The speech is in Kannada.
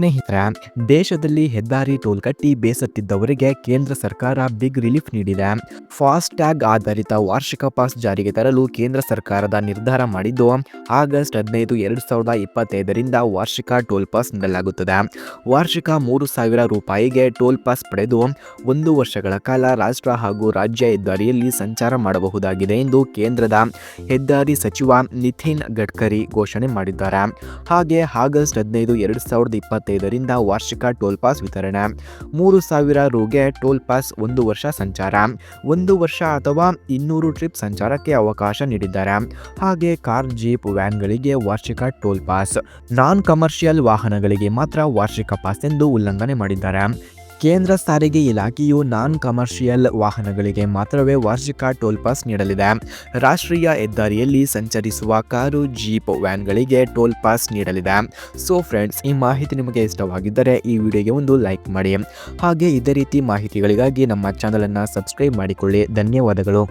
ಸ್ನೇಹಿತರೆ, ದೇಶದಲ್ಲಿ ಹೆದ್ದಾರಿ ಟೋಲ್ ಕಟ್ಟಿ ಬೇಸತ್ತಿದ್ದವರಿಗೆ ಕೇಂದ್ರ ಸರ್ಕಾರ ಬಿಗ್ ರಿಲೀಫ್ ನೀಡಿದೆ. ಫಾಸ್ಟ್ ಟ್ಯಾಗ್ ಆಧಾರಿತ ವಾರ್ಷಿಕ ಪಾಸ್ ಜಾರಿಗೆ ತರಲು ಕೇಂದ್ರ ಸರ್ಕಾರದ ನಿರ್ಧಾರ ಮಾಡಿದ್ದು, ಆಗಸ್ಟ್ ಹದಿನೈದು, ಎರಡು ಸಾವಿರದ ಇಪ್ಪತ್ತೈದರಿಂದ ವಾರ್ಷಿಕ ಟೋಲ್ ಪಾಸ್ ನೀಡಲಾಗುತ್ತದೆ. ವಾರ್ಷಿಕ ಮೂರು ಸಾವಿರ ರೂಪಾಯಿಗೆ ಟೋಲ್ ಪಾಸ್ ಪಡೆದು ಒಂದು ವರ್ಷಗಳ ಕಾಲ ರಾಷ್ಟ್ರ ಹಾಗೂ ರಾಜ್ಯ ಹೆದ್ದಾರಿಯಲ್ಲಿ ಸಂಚಾರ ಮಾಡಬಹುದಾಗಿದೆ ಎಂದು ಕೇಂದ್ರದ ಹೆದ್ದಾರಿ ಸಚಿವ ನಿತಿನ್ ಗಡ್ಕರಿ ಘೋಷಣೆ ಮಾಡಿದ್ದಾರೆ. ಹಾಗೆ ಆಗಸ್ಟ್ ಹದಿನೈದು, ಎರಡು ಸಾವಿರದ ಇಪ್ಪತ್ತೈದರಿಂದ ವಾರ್ಷಿಕ ಟೋಲ್ ಪಾಸ್ ವಿತರಣೆ. ಮೂರು ಸಾವಿರ ರುಗೆ ಟೋಲ್ ಪಾಸ್ ಒಂದು ವರ್ಷ ಸಂಚಾರ. ಒಂದು ವರ್ಷ ಅಥವಾ ಇನ್ನೂರು ಟ್ರಿಪ್ ಸಂಚಾರಕ್ಕೆ ಅವಕಾಶ ನೀಡಿದ್ದಾರೆ. ಹಾಗೆ ಕಾರ್, ಜೀಪ್, ವ್ಯಾನ್ಗಳಿಗೆ ವಾರ್ಷಿಕ ಟೋಲ್ ಪಾಸ್. ನಾನ್ ಕಮರ್ಷಿಯಲ್ ವಾಹನಗಳಿಗೆ ಮಾತ್ರ ವಾರ್ಷಿಕ ಪಾಸ್ ಎಂದು ಉಲ್ಲಂಘನೆ ಮಾಡಿದ್ದಾರೆ. ಕೇಂದ್ರ ಸಾರಿಗೆ ಇಲಾಖೆಯು ನಾನ್ ಕಮರ್ಷಿಯಲ್ ವಾಹನಗಳಿಗೆ ಮಾತ್ರವೇ ವಾರ್ಷಿಕ ಟೋಲ್ ಪಾಸ್ ನೀಡಲಿದೆ. ರಾಷ್ಟ್ರೀಯ ಹೆದ್ದಾರಿಯಲ್ಲಿ ಸಂಚರಿಸುವ ಕಾರು, ಜೀಪ್ ವ್ಯಾನ್ಗಳಿಗೆ ಟೋಲ್ ಪಾಸ್ ನೀಡಲಿದೆ. ಸೊ ಫ್ರೆಂಡ್ಸ್ ಈ ಮಾಹಿತಿ ನಿಮಗೆ ಇಷ್ಟವಾಗಿದ್ದರೆ ಈ ವಿಡಿಯೋಗೆ ಒಂದು ಲೈಕ್ ಮಾಡಿ. ಹಾಗೆ ಇದೇ ರೀತಿ ಮಾಹಿತಿಗಳಿಗಾಗಿ ನಮ್ಮ ಚಾನಲನ್ನು ಸಬ್ಸ್ಕ್ರೈಬ್ ಮಾಡಿಕೊಳ್ಳಿ. ಧನ್ಯವಾದಗಳು.